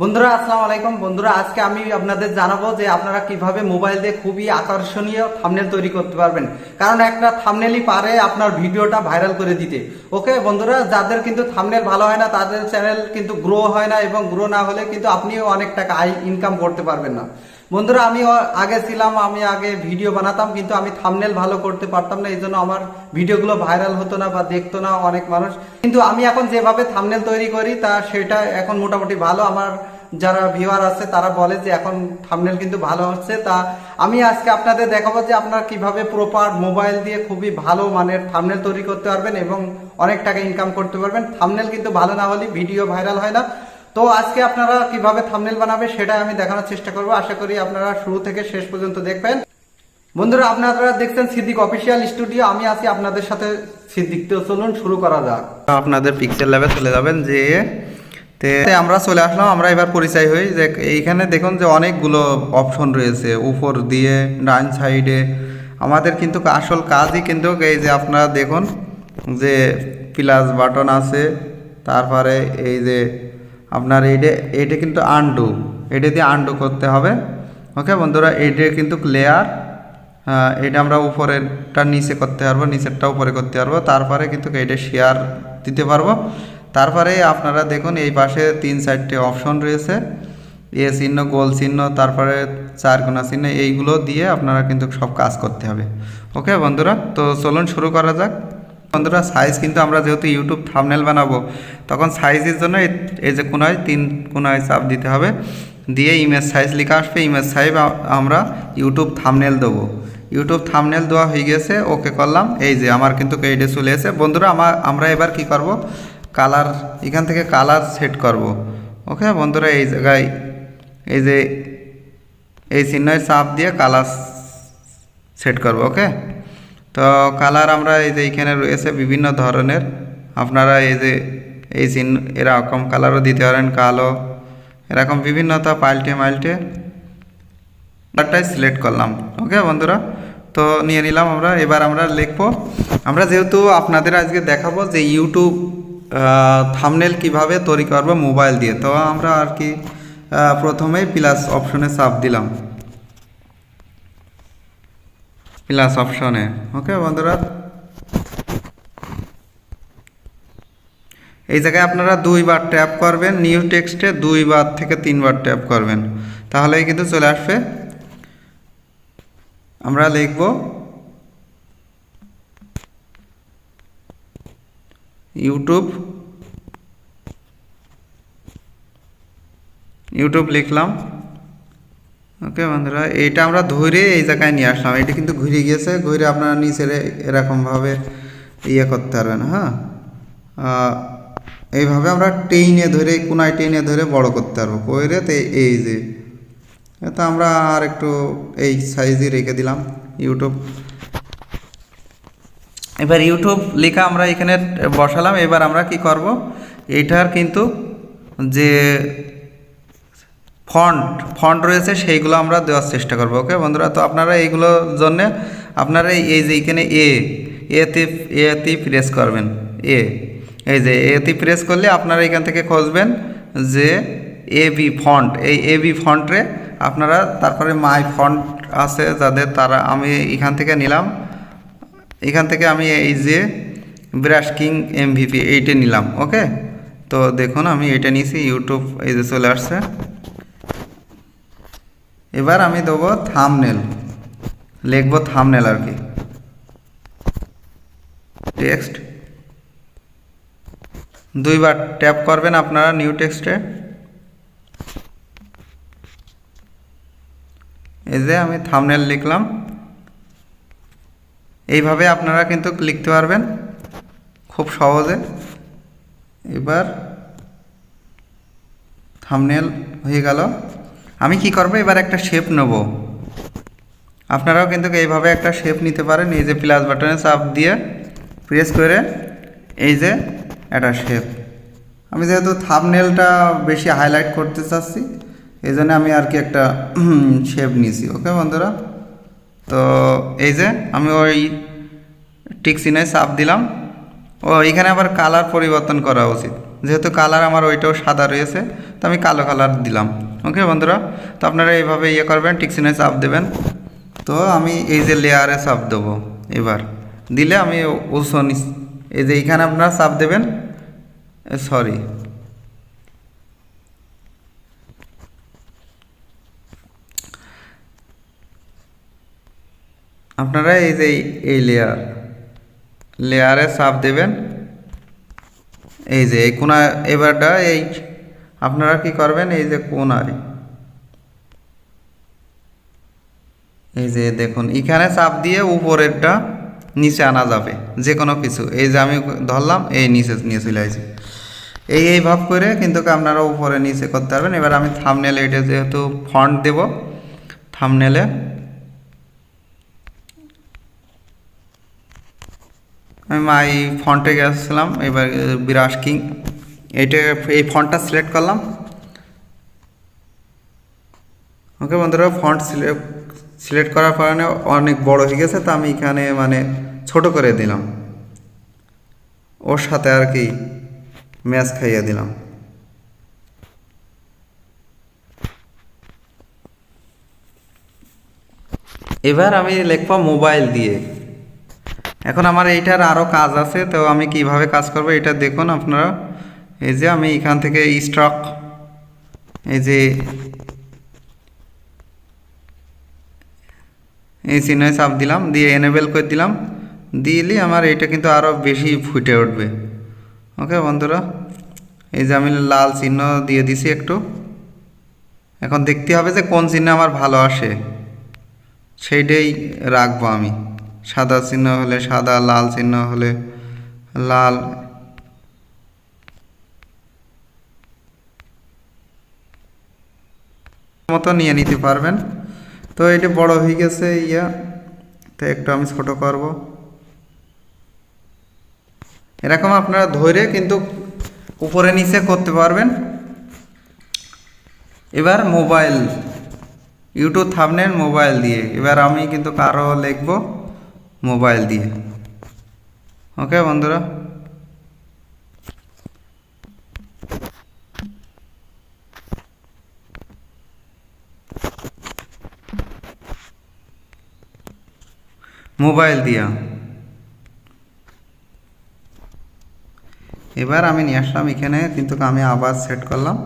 বন্ধুরা, আসসালামু আলাইকুম। বন্ধুরা, আজকে আমি আপনাদের জানাব যে আপনারা কীভাবে মোবাইল দিয়ে খুবই আকর্ষণীয় থামনেল তৈরি করতে পারবেন। কারণ একটা থামনেলই পারে আপনার ভিডিওটা ভাইরাল করে দিতে। ওকে, বন্ধুরা, যাদের কিন্তু থামনেল ভালো হয় না, তাদের চ্যানেল কিন্তু গ্রো হয় না এবং গ্রো না হলে কিন্তু আপনিও অনেক টাকা ইনকাম করতে পারবেন না। বন্ধুরা আমি আগে ছিলাম, আমি আগে ভিডিও বানাতাম, কিন্তু আমি থামনেল ভালো করতে পারতাম না এই জন্য আমার ভিডিওগুলো ভাইরাল হতো না বা দেখতো না অনেক মানুষ। কিন্তু আমি এখন যেভাবে থামনেল তৈরি করি, তা সেটা এখন মোটামুটি ভালো। আমার যারা ভিউয়ার আছে, তারা বলে যে এখন থামনেল কিন্তু ভালো হচ্ছে। তা আমি আজকে আপনাদের দেখাবো যে আপনারা কীভাবে প্রপার মোবাইল দিয়ে খুবই ভালো মানের থামনেল তৈরি করতে পারবেন এবং অনেক টাকা ইনকাম করতে পারবেন। থামনেল কিন্তু ভালো না হলে ভিডিও ভাইরাল হয় না। তো আজকে আপনারা কীভাবে থামনেল বানাবে সেটা আমি দেখানোর চেষ্টা করব। আশা করি আপনারা শুরু থেকে শেষ পর্যন্ত দেখবেন। বন্ধুরা, আপনারা দেখছেন সিদ্দিক অফিসিয়াল স্টুডিও। আমি আছি আপনাদের সাথে সিদ্দিক। তো চলুন শুরু করা যাক। আপনাদের পিক্সেল ল্যাবে চলে যাবেন যে আমরা চলে আসলাম। আমরা এবার পরিচয় হই যে এইখানে দেখুন যে অনেকগুলো অপশন রয়েছে। উপর দিয়ে, ডান সাইডে আমাদের কিন্তু আসল কাজই কিন্তু এই যে আপনারা দেখুন যে প্লাস বাটন আছে। তারপরে এই যে আপনার এইটা এইটা কিন্তু আন্ডু এটা দিয়ে আন্ডু করতে হবে। ওকে বন্ধুরা এইটা কিন্তু লেয়ার এটা আমরা উপরেরটা নিচে করতে পারব, নিচেরটা উপরে করতে পারব। তারপরে কিন্তু এটা শেয়ার দিতে পারব। তারপরে আপনারা দেখুন, এই পাশে তিন চারটে অপশন রয়েছে। এ চিহ্ন, গোল চিহ্ন, তারপরে চার কোনা চিহ্ন, এইগুলো দিয়ে আপনারা কিন্তু সব কাজ করতে হবে। ওকে বন্ধুরা, তো চলুন শুরু করা যাক। বন্ধুরা সাইজ কিন্তু আমরা যেহেতু ইউটিউব থামনেল বানাবো, তখন সাইজের জন্য এই- যে কোনায় তিন কোনায় চাপ দিতে হবে। দিয়ে ইমেজ সাইজ লেখা আসবে ইমেজ সাইজ আমরা ইউটিউব থামনেল দেবো। ইউটিউব থামনেল দেওয়া হয়ে গেছে ওকে করলাম। এই যে আমার কিন্তু এইডে চলে এসে বন্ধুরা আমার আমরা এবার কি করব? কালার এখান থেকে কালার সেট করব। ওকে বন্ধুরা, এই জায়গায় এই যে এই চিহ্নের চাপ দিয়ে কালার সেট করব ওকে তো কালার আমরা এই যে এখানে রয়েছে বিভিন্ন ধরনের। আপনারা এই যে এই চিহ্ন, এরকম কালারও দিতে পারেন, কালো, এরকম বিভিন্নতা, পাল্টে মাল্টে। কালারটাই সিলেক্ট করলাম ওকে বন্ধুরা? তো নিয়ে নিলাম আমরা, এবার আমরা লিখব। আমরা যেহেতু আপনাদের আজকে দেখাবো যে ইউটিউব থামনেল কীভাবে তৈরি করব মোবাইল দিয়ে, তো আমরা আর কি প্রথমেই প্লাস অপশনে চাপ দিলাম। প্লাস অপশনে ওকে বন্ধুরা। এই জায়গায় আপনারা দুইবার ট্যাপ করবেন নিউ টেক্সটে দুইবার থেকে তিনবার ট্যাপ করবেন। তাহলেই কিন্তু চলে আসবে। আমরা লিখব ইউটিউব ইউটিউব লিখলাম। ওকে বন্ধুরা, এইটা আমরা ধরে এই জায়গায় নিয়ে আসলাম। এটা কিন্তু ঘুরে গিয়েছে, ঘুরে আপনারা নিচের এরকমভাবে ইয়ে করতে পারবেন হ্যাঁ? এইভাবে আমরা টেইনে ধরে, কোনায় টেনে ধরে বড় করতে পারব। করে তো এই যে তো আমরা আর একটু এই সাইজে রেখে দিলাম ইউটিউব। এবার ইউটিউব লেখা আমরা এখানে বসালাম। এবার আমরা কি করব এইটার কিন্তু যে ফন্ট ফন্ট রয়েছে, সেইগুলো আমরা দেওয়ার চেষ্টা করব ওকে বন্ধুরা, তো আপনারা এইগুলোর জন্যে আপনারা এই- যে এখানে এ এতে এতে প্রেস করবেন এ এই যে এতে প্রেস করলে আপনারা এখান থেকে খুঁজবেন যে এ বি ফন্ট এই এ বি ফন্টে আপনারা, তারপরে মাই ফন্ট আছে যাদের তারা আমি এখান থেকে নিলাম, এখান থেকে আমি এই যে ব্রাশ কিং এমভিপি এইটা নিলাম ওকে তো দেখুন, আমি এটা নিয়েছি ইউটিউব এই যে চলে আসছে। এবার আমি দেবো থামনেল লিখব থামনেল আর কি। টেক্সট দুইবার ট্যাপ করবেন আপনারা নিউ টেক্সটে এই যে আমি থামনেল লিখলাম। এইভাবে আপনারা কিন্তু লিখতে পারবেন খুব সহজে। এবার থামনেল হয়ে গেল। আমি কি করব? এবার একটা শেপ নেব। আপনারাও কিন্তু এইভাবে একটা শেপ নিতে পারেন। এই যে প্লাস বাটনে চাপ দিয়ে প্রেস করে এই যে একটা শেপ আমি যেহেতু থামনেলটা বেশি হাইলাইট করতে চাচ্ছি, এই জন্য আমি আর কি একটা শেপ নিয়েছি। ওকে বন্ধুরা? তো এই যে আমি ওই টিক চাপ দিলাম। ও, এখানে আবার কালার পরিবর্তন করা উচিত। যেহেতু কালার আমার ওইটাও সাদা রয়েছে, তো আমি কালো কালার দিলাম। ওকে বন্ধুরা? তো আপনারা এইভাবে ইয়ে করবেন টিকসিনে চাপ দেবেন। তো আমি এই যে লেয়ারে চাপ দেবো, এবার। দিলে আমি ওসন এই যে এইখানে আপনারা চাপ দেবেন সরি আপনারা এই যে এই লেয়ার লেয়ারে চাপ দেবেন। এই যে এই কোনা, এবারটা এই, আপনারা কি করবেন? এই যে কোনারে। এই যে দেখুন, এখানে চাপ দিয়ে উপরেরটা নিচে আনা যাবে যে কোনো কিছু। এই যে আমি ধরলাম, এই নিচে নিয়ে চলে আসি। এই এই ভাব করে কিন্তু আপনারা উপরে নিচে করতে পারবেন। এবার আমি থামনেল এটা যেহেতু ফন্ট দেব থামনেলে আমি মাই ফন্টে গেছিলাম, এবার বিরাট কিং এইটা, এই ফন্টটা সিলেক্ট করলাম। ওকে বন্ধুরা ফন্ট সিলেক্ট সিলেক্ট করার কারণে অনেক বড় হয়ে গেছে, তো আমি এখানে মানে ছোট করে দিলাম। ওর সাথে আর কি ম্যাচ খাইয়ে দিলাম। এবার আমি লিখব মোবাইল দিয়ে। এখন আমার এইটার আরও কাজ আছে, তো আমি কীভাবে কাজ করব এটা দেখুন আপনারা। এই যে আমি এখান থেকে স্টক এই যে এই চিহ্নে চাপ দিলাম, দিয়ে এনেবেল করে দিলাম। দিলে আমার এটা কিন্তু আরও বেশি ফুটে উঠবে। ওকে বন্ধুরা, এই যে আমি লাল চিহ্ন দিয়ে দিছি একটু। এখন দেখতে হবে যে কোন চিহ্ন আমার ভালো আসে। সেইটাই রাখব আমি। সাদা চিহ্ন হলে সাদা, লাল চিহ্ন হলে লাল। মতো নিয়ে নিতে পারবেন। তো এটা বড় হয়ে গেছে ইয়া, তো একটু আমি ছোট করব। এরকম আপনারা ধরে কিন্তু উপরে নিচে করতে পারবেন। এবার মোবাইল, ইউটিউব থামনেন মোবাইল দিয়ে। এবার আমি কিন্তু কারও লিখব। মোবাইল দিয়ে। ওকে বন্ধুরা? মোবাইল দিয়া। এবার আমি নিয়ে আসলাম এখানে, কিন্তু আমি আবার সেট করলাম।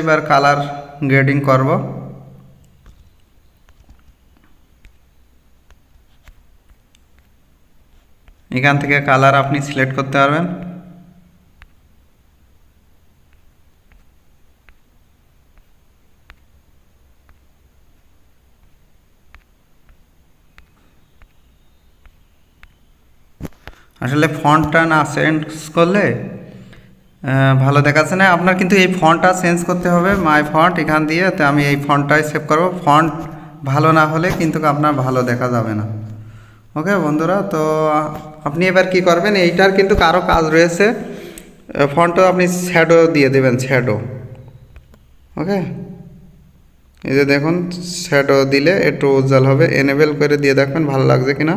এবার কালার গ্রেডিং করব। এখান থেকে কালার আপনি সিলেক্ট করতে পারবেন। আসলে ফন্টটা না চেঞ্জ করলে ভালো দেখাচ্ছে না। আপনার কিন্তু এই ফন্টটা চেঞ্জ করতে হবে মাই ফন্ট এখান দিয়ে। তো আমি এই ফন্টটাই সেভ করব। ফন্ট ভালো না হলে কিন্তু আপনার ভালো দেখা যাবে না। ওকে বন্ধুরা, তো, আপনি এবার কি করবেন? এইটার কিন্তু কারও কাজ রয়েছে। ফন্টও আপনি শ্যাডো দিয়ে দেবেন শ্যাডো ওকে এই যে দেখুন শ্যাডো দিলে একটু উজ্জ্বল হবে। এনেবেল করে দিয়ে দেখবেন ভালো লাগছে কিনা।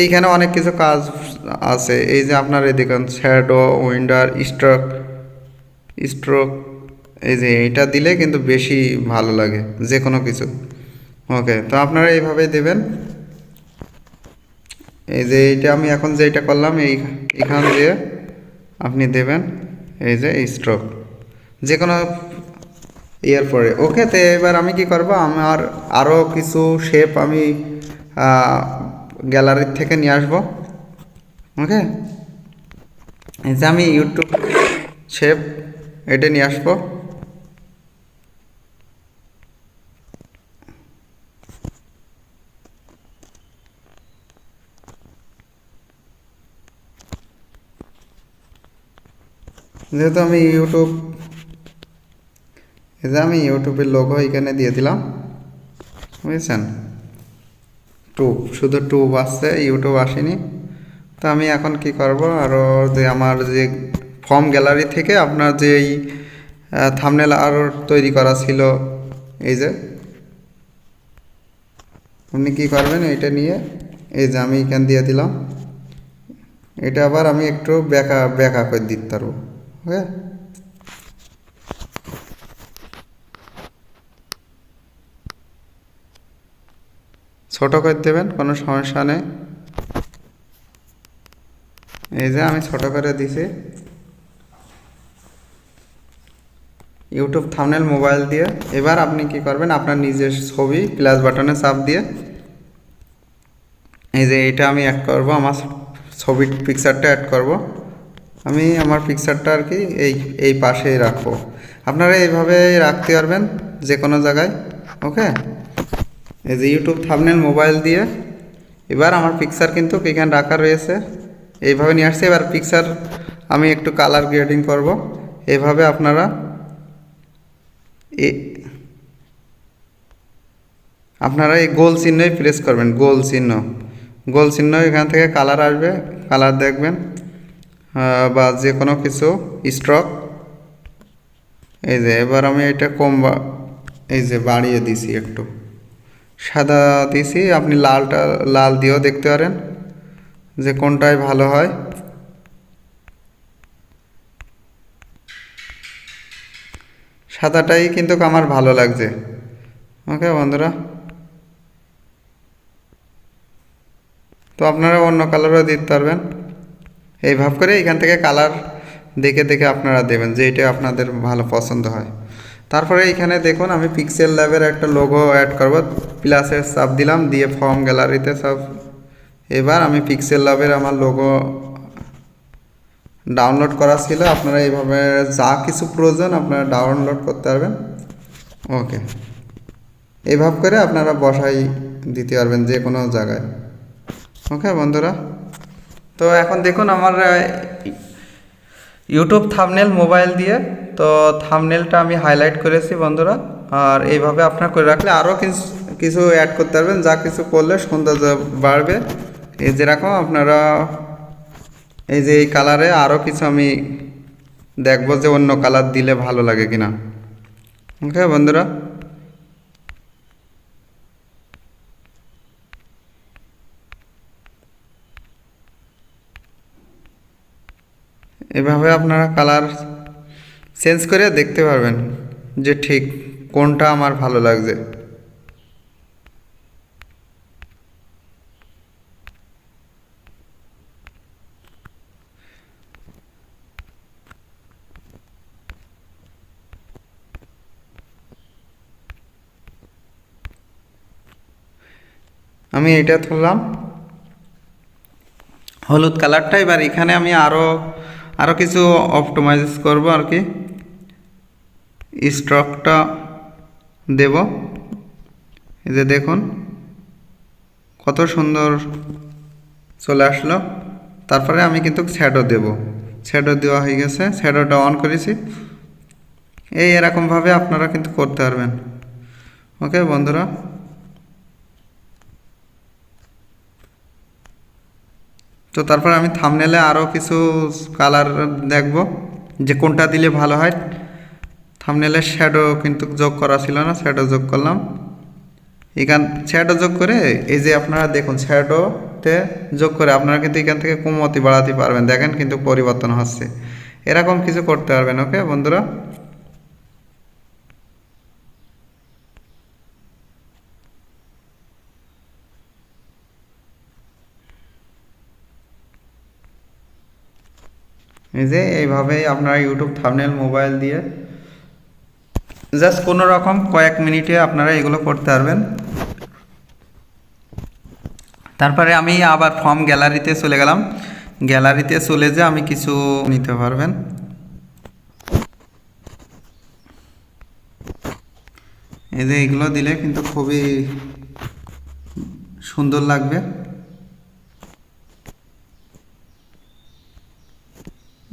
এইখানে অনেক কিছু কাজ আছে। এই যে আপনার এই দেখুন শ্যাডো উইন্ডার স্ট্রোক স্ট্রোক এই যে এইটা দিলে কিন্তু বেশি ভালো লাগে যে কোনো কিছু। ওকে তো আপনারা এইভাবেই দেবেন। এই যে এইটা আমি এখন যেটা করলাম, এই এখান দিয়ে আপনি দেবেন, এই যে স্ট্রোক যে কোনো ইয়ার পরে। ওকে তো এবার আমি কি করব? আমার আরও কিছু শেপ আমি গ্যালারির থেকে নিয়ে আসব। ওকে এই যে আমি ইউটিউব শেপ এটা নিয়ে আসব। যেহেতু আমি ইউটিউব এই যে আমি ইউটিউবের লোগো এখানে দিয়ে দিলাম, বুঝেছেন? টুব শুধু টুব আসছে ইউটিউব আসেনি। তো আমি এখন কি করব? আরও যে আমার যে ফর্ম গ্যালারি থেকে আপনার যে এই থামনেল আরও তৈরি করা ছিল, এই যে। আপনি কি করবেন এইটা নিয়ে? এই যে আমি এখান দিয়ে দিলাম। এটা আবার আমি একটু ব্যাকা ব্যাকা করে দিতে পারব। ওকে ছোট করে দেবেন, কোনো সমস্যা নেই। এই যে আমি ছোট করে দিছি। ইউটিউব থামনেল মোবাইল দিয়ে। এবার আপনি কি করবেন, আপনার নিজের ছবি প্লাস বাটনে চাপ দিয়ে। এই যে এটা আমি অ্যাড করব, আমার ছবির পিকচারটা অ্যাড করব। আমি আমার পিকচারটা আর কি এই এই পাশেই রাখব। আপনারা এইভাবে রাখতে পারবেন যে কোনো জায়গায় ওকে এই যে ইউটিউব থামনেল মোবাইল দিয়ে এবার আমার পিকচার কিন্তু এখানে রাখা রয়েছে। এইভাবে নিয়ে আসছে, এবার পিকচার আমি একটু কালার গ্রেডিং করব। এভাবে আপনারা এ- আপনারা এই গোল চিহ্নই প্রেস করবেন, গোল চিহ্ন। গোল চিহ্ন এখান থেকে কালার আসবে কালার দেখবেন। বা যে কোনো কিছু স্ট্রক এই যে, এবার আমি এটা কম এই যে বাড়িয়ে দিছি একটু। সাদা দিছি, আপনি লালটা, লাল দিয়েও দেখতে পারেন যে কোনটায় ভালো হয়। সাদাটাই কিন্তু আমার ভালো লাগছে। ওকে, বন্ধুরা। তো আপনারা অন্য কালারও দিতে পারবেন। এই ভাব করে এখান থেকে কালার দেখে দেখে আপনারা দেবেন যে এটা আপনাদের ভালো পছন্দ হয়। তারপরে এখানে দেখুন আমি পিক্সেল ল্যাবের একটা লোগো অ্যাড করব। প্লাসের চাপ দিলাম, দিয়ে ফর্ম গ্যালারিতে সব। এবার আমি পিক্সেল ল্যাবের আমার লোগো ডাউনলোড করা ছিল। আপনারা এইভাবে যা কিছু প্রয়োজন আপনারা ডাউনলোড করতে পারবেন। ওকে এইভাবে করে আপনারা বসাই দিতে পারবেন যে কোনো জায়গায়। ওকে বন্ধুরা। তো এখন দেখুন আমার ইউটিউব থামনেল মোবাইল দিয়ে, তো থামনেলটা আমি হাইলাইট করেছি বন্ধুরা, আর এইভাবে আপনার করে রাখলে আরও কিছু অ্যাড করতে পারবেন, যা কিছু করলে সৌন্দর্য বাড়বে। এই যেরকম আপনারা এই যে এই কালারে আরও কিছু আমি দেখব যে অন্য কালার দিলে ভালো লাগে কিনা। ওকে বন্ধুরা? এভাবে আপনারা কালার চেঞ্জ করে দেখতে পারবেন যে ঠিক কোনটা আমার ভালো লাগছে। আমি এটা তুললাম। হলুদ কালারটা এবার এখানে আমি আরও আরও কিছু অপটোমাইজ করব আর কি। স্ট্রকটা দেব। এই যে দেখুন, কত সুন্দর চলে আসলো। তারপরে আমি কিন্তু শ্যাডো দেব। শ্যাডো দেওয়া হয়ে গেছে। শ্যাডোটা অন করেছি। এই এরকমভাবে আপনারা কিন্তু করতে পারবেন। ওকে বন্ধুরা। তো তারপর আমি থামনেলে আরও কিছু কালার দেখব, যে কোনটা দিলে ভালো হয়। থামনেলে শ্যাডো কিন্তু যোগ করা ছিল না শ্যাডো যোগ করলাম। এখান শ্যাডো যোগ করে এই যে আপনারা দেখুন শ্যাডোতে যোগ করে আপনারা কিন্তু এখান থেকে কমতি বাড়াতে পারবেন। দেখেন কিন্তু পরিবর্তন হচ্ছে। এরকম কিছু করতে পারবেন ওকে বন্ধুরা? এই যে এইভাবেই আপনারা ইউটিউব থামনেল মোবাইল দিয়ে জাস্ট কোনো রকম কয়েক মিনিটে আপনারা এগুলো করতে পারবেন। তারপরে আমি আবার ফর্ম গ্যালারিতে চলে গেলাম। গ্যালারিতে চলে যে আমি কিছু নিতে পারবেন। এই যে এগুলো দিলে কিন্তু খুবই সুন্দর লাগবে।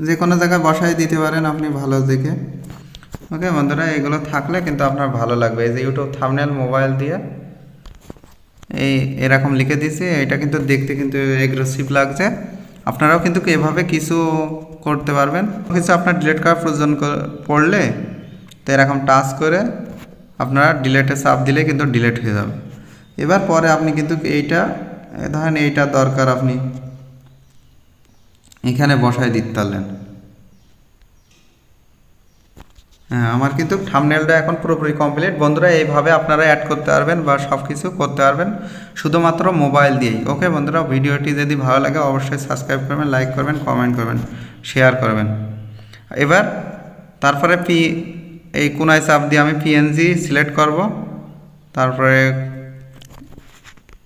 যে কোনো জায়গায় বসাই দিতে পারেন আপনি ভালো দেখে। ওকে, বন্ধুরা, এগুলো থাকলে কিন্তু আপনার ভালো লাগবে। এই যে ইউটিউব থামনেল মোবাইল দিয়ে এই এরকম লিখে দিয়েছি। এটা কিন্তু দেখতে কিন্তু এগ্রেসিভ লাগছে। আপনারাও কিন্তু এভাবে কিছু করতে পারবেন। কিছু আপনার ডিলেট করার প্রয়োজন পড়লে তো এরকম টাচ করে আপনারা ডিলেটে চাপ দিলে কিন্তু ডিলেট হয়ে যাবে। এবার পরে আপনি কিন্তু এইটা, ধরেন এইটা দরকার আপনি। এখানে বসায় দিতে পারলেন হ্যাঁ আমার কিন্তু থামনেলটা এখন পুরোপুরি কমপ্লিট বন্ধুরা, এইভাবে আপনারা অ্যাড করতে পারবেন বা সব কিছু করতে পারবেন, শুধুমাত্র মোবাইল দিয়েই। ওকে বন্ধুরা, ভিডিওটি যদি ভালো লাগে, অবশ্যই সাবস্ক্রাইব করবেন লাইক করবেন কমেন্ট করবেন শেয়ার করবেন। এবার, তারপরে পি এই কোনায় চাপ দিয়ে আমি পিএনজি সিলেক্ট করব। তারপরে,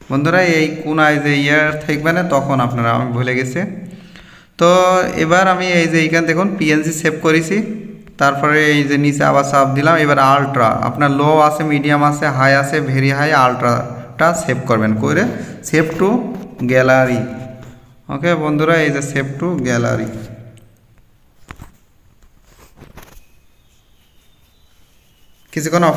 বন্ধুরা, এই কোনায় যে ইয়ার থাকবে না, তখন আপনারা, আমি ভুলে গেছি। তো এবার আমি এই যে এইখান দেখুন পিএনজি সেভ করেছি। তারপরে এই যে নিচে আবার চাপ দিলাম, এবার আলট্রা আপনার লো আছে মিডিয়াম আছে হাই আছে ভেরি হাই আলট্রাটা সেভ করবেন করে। সেভ টু গ্যালারি ওকে বন্ধুরা, এই যে সেভ টু গ্যালারি কিছুক্ষণ